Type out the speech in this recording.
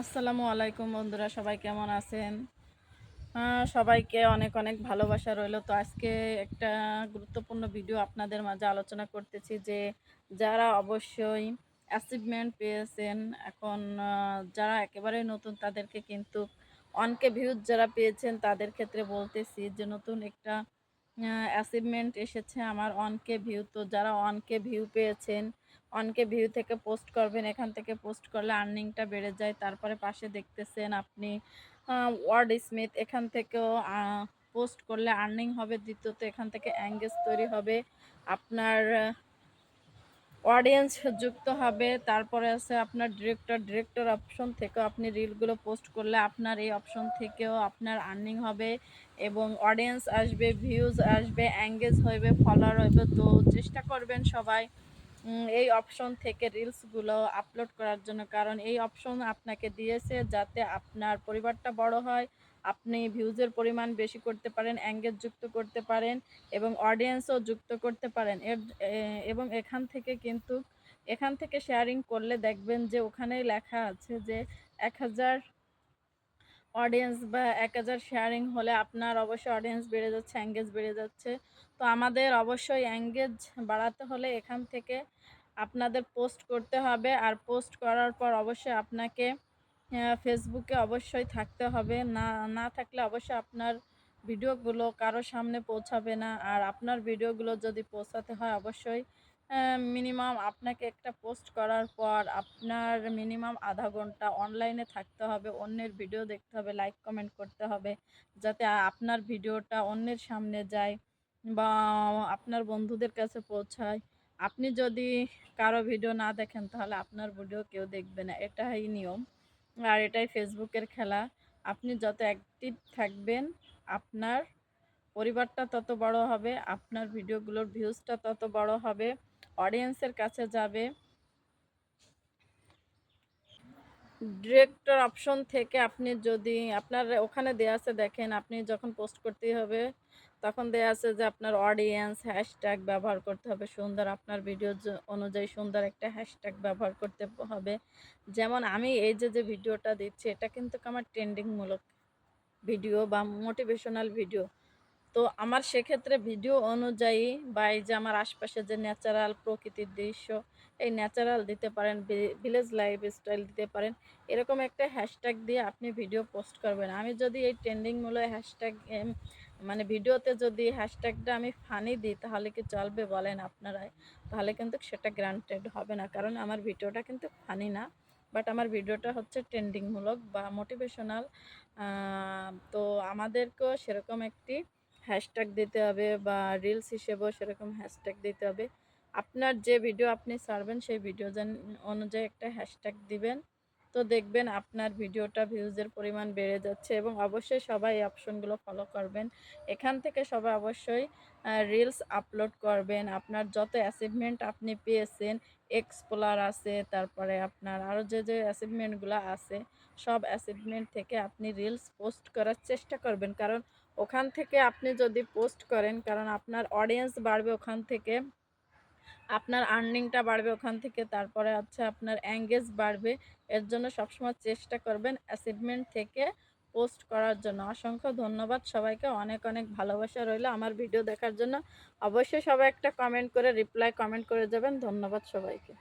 আসসালামু আলাইকুম বন্ধুরা, সবাই কেমন আছেন? সবাইকে অনেক অনেক ভালোবাসা রইল। তো আজকে একটা গুরুত্বপূর্ণ ভিডিও আপনাদের মাঝে আলোচনা করতেছি যে, যারা অবশ্যই অ্যাচিভমেন্ট পেয়েছেন, এখন যারা একেবারে নতুন, তাদেরকে কিন্তু অনকে ভিউজ যারা পেয়েছেন, তাদের ক্ষেত্রে বলতেছি যে, নতুন একটা অ্যাচিভমেন্ট এসেছে আমার অনকে ভিউ তো যারা অনকে ভিউ পেয়েছেন অনকে ভিউ থেকে পোস্ট করবেন, এখান থেকে পোস্ট করলে আর্নিংটা বেড়ে যায়। তারপরে পাশে দেখতেছেন আপনি ওয়ার্ড স্মিথ এখান থেকেও পোস্ট করলে আর্নিং হবে। দ্বিতীয়ত এখান থেকে অ্যাঙ্গেজ তৈরি হবে। আপনার অডিয়েন্স যুক্ত হবে, তারপরে আছে আপনার ডিরেক্টর ডিরেক্টর অপশন থেকেও আপনি রিলগুলো পোস্ট করলে আপনার এই অপশন থেকেও আপনার আর্নিং হবে এবং অডিয়েন্স আসবে ভিউজ আসবে অ্যাঙ্গেজ হবে ফলোয়ার হইবে। তো চেষ্টা করবেন সবাই এই অপশন থেকে রিলসগুলো আপলোড করার জন্য। কারণ এই অপশন আপনাকে দিয়েছে যাতে আপনার পরিবারটা বড় হয় আপনি ভিউজের পরিমাণ বেশি করতে পারেন অ্যাঙ্গেজ যুক্ত করতে পারেন এবং অডিয়েন্সও যুক্ত করতে পারেন। এর এবং এখান থেকে কিন্তু, এখান থেকে শেয়ারিং করলে দেখবেন যে ওখানেই লেখা আছে যে এক হাজার অডিয়েন্স বা এক হাজার শেয়ারিং হলে আপনার অবশ্যই অডিয়েন্স বেড়ে যাচ্ছে অ্যাঙ্গেজ বেড়ে যাচ্ছে। তো আমাদের অবশ্যই অ্যাঙ্গেজ বাড়াতে হলে এখান থেকে আপনাদের পোস্ট করতে হবে। আর পোস্ট করার পর অবশ্যই আপনাকে ফেসবুকে অবশ্যই থাকতে হবে। না না থাকলে অবশ্যই আপনার ভিডিওগুলো কারও সামনে পৌঁছাবে না। আর আপনার ভিডিওগুলো যদি পৌঁছাতে হয় অবশ্যই মিনিমাম আপনাকে একটা পোস্ট করার পর আপনার মিনিমাম আধা ঘণ্টা অনলাইনে থাকতে হবে। অন্যের ভিডিও দেখতে হবে লাইক কমেন্ট করতে হবে, যাতে আপনার ভিডিওটা অন্যের সামনে যায় বা আপনার বন্ধুদের কাছে পৌঁছায়। আপনি যদি কারও ভিডিও না দেখেন, তাহলে আপনার ভিডিও কেউ দেখবে না। এটাই নিয়ম। আর এটাই ফেসবুকের খেলা। আপনি যত অ্যাক্টিভ থাকবেন, আপনার পরিবারটা তত বড় হবে, আপনার ভিডিওগুলোর ভিউজটা তত বড় হবে অডিয়েন্সের কাছে যাবে। ডিরেক্টর অপশন থেকে আপনি যদি আপনার ওখানে দেয়া আছে, দেখেন আপনি যখন পোস্ট করতে হবে, তখন দেয়া আছে যে আপনার অডিয়েন্স হ্যাশট্যাগ ব্যবহার করতে হবে, সুন্দর আপনার ভিডিও অনুযায়ী সুন্দর একটা হ্যাশট্যাগ ব্যবহার করতে হবে। যেমন আমি এই যে যে ভিডিওটা দিচ্ছি, এটা কিন্তু আমার ট্রেন্ডিংমূলক ভিডিও বা মোটিভেশনাল ভিডিও তো আমার সেক্ষেত্রে ভিডিও অনুযায়ী বা এই যে আমার আশপাশে যে ন্যাচারাল প্রকৃতির দৃশ্য, এই ন্যাচারাল দিতে পারেন ভিলেজ লাইফ স্টাইল দিতে পারেন, এরকম একটা হ্যাশট্যাগ দিয়ে আপনি ভিডিও পোস্ট করবেন। আমি যদি এই ট্রেন্ডিংমূলক হ্যাশট্যাগ মানে ভিডিওতে যদি হ্যাশট্যাগটা আমি ফানি দিই, তাহলে কি চলবে বলেন আপনারাই তাহলে কিন্তু সেটা গ্রান্টেড হবে না, কারণ আমার ভিডিওটা কিন্তু ফানি না। বাট আমার ভিডিওটা হচ্ছে ট্রেন্ডিংমূলক বা মোটিভেশনাল তো আমাদেরকেও সেরকম একটি হ্যাশট্যাগ দিতে হবে বা রিলস হিসেবেও সেরকম হ্যাশট্যাগ দিতে হবে। আপনার যে ভিডিও আপনি ছাড়বেন, সেই ভিডিও অনুযায়ী একটা হ্যাশট্যাগ দিবেন। তো দেখবেন আপনার ভিডিওটা ভিউজের পরিমাণ বেড়ে যাচ্ছে এবং অবশ্যই সবাই এই অপশনগুলো ফলো করবেন। এখান থেকে সবাই অবশ্যই রিলস আপলোড করবেন। আপনার যত অ্যাচিভমেন্ট আপনি পেয়েছেন এক্সপ্লোর আছে, তারপরে আপনার আরও যে যে অ্যাচিভমেন্টগুলো আছে, সব অ্যাচিভমেন্ট থেকে আপনি রিলস পোস্ট করার চেষ্টা করবেন। কারণ ওখান থেকে আপনি যদি পোস্ট করেন, কারণ আপনার অডিয়েন্স বাড়বে ওখান থেকে। আপনার আর্নিংটা বাড়বে ওখান থেকে, তারপরে হচ্ছে আপনার অ্যাঙ্গেজ বাড়বে, এর জন্য সবসময় চেষ্টা করবেন অ্যাচিভমেন্ট থেকে পোস্ট করার জন্য। অসংখ্য ধন্যবাদ সবাইকে, অনেক অনেক ভালোবাসা রইল আমার ভিডিও দেখার জন্য। অবশ্যই সবাই একটা কমেন্ট করে রিপ্লাই কমেন্ট করে যাবেন। ধন্যবাদ সবাইকে।